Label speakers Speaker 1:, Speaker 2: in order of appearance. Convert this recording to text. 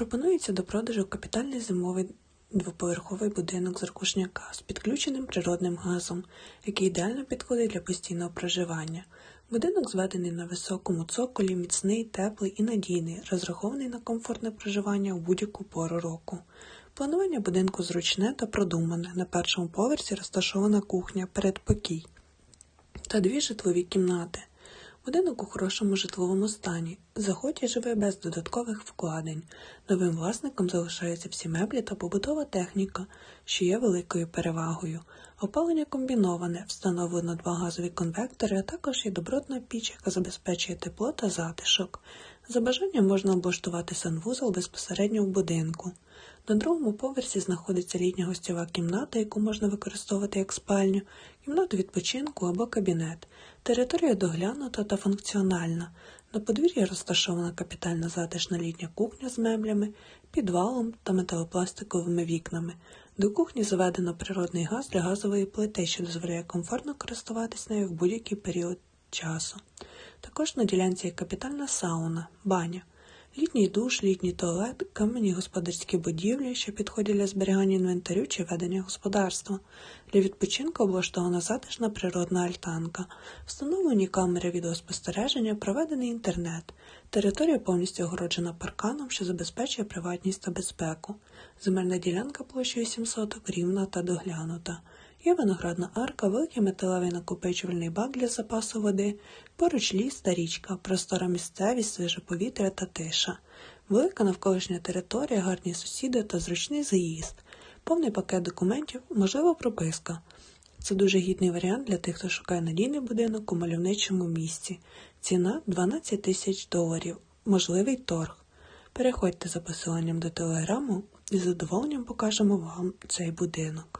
Speaker 1: Пропонується до продажу капітальний зимовий двоповерховий будинок з Ракушняка з підключеним природним газом, який ідеально підходить для постійного проживання. Будинок зведений на високому цоколі, міцний, теплий і надійний, розрахований на комфортне проживання у будь-яку пору року. Планування будинку зручне та продумане. На першому поверсі розташована кухня, передпокій та дві житлові кімнати. Будинок у хорошому житловому стані. Заходь і живе без додаткових вкладень. Новим власником залишаються всі меблі та побутова техніка, що є великою перевагою. Опалення комбіноване, встановлено два газові конвектори, а також є добротна піч, яка забезпечує тепло та затишок. За бажанням можна облаштувати санвузол безпосередньо в будинку. На другому поверсі знаходиться літня гостьова кімната, яку можна використовувати як спальню, кімнату відпочинку або кабінет. Територія доглянута та функціональна. На подвір'ї розташована капітальна затишна літня кухня з меблями, підвалом та металопластиковими вікнами. До кухні заведено природний газ для газової плити, що дозволяє комфортно користуватись нею в будь-який період часу. Також на ділянці є капітальна сауна, баня. Літній душ, літній туалет, кам'яні господарські будівлі, що підходять для зберігання інвентарю чи ведення господарства. Для відпочинку облаштована затишна природна альтанка, встановлені камери відеоспостереження, проведений інтернет. Територія повністю огороджена парканом, що забезпечує приватність та безпеку. Земельна ділянка площею 700 рівна та доглянута. Є виноградна арка, великий металевий накопичувальний бак для запасу води, поруч ліс та річка, простора місцевість, свіже повітря та тиша, велика навколишня територія, гарні сусіди та зручний заїзд, повний пакет документів, можлива прописка. Це дуже гідний варіант для тих, хто шукає надійний будинок у мальовничому місці. Ціна 12 тисяч доларів, можливий торг. Переходьте за посиланням до телеграму і з задоволенням покажемо вам цей будинок.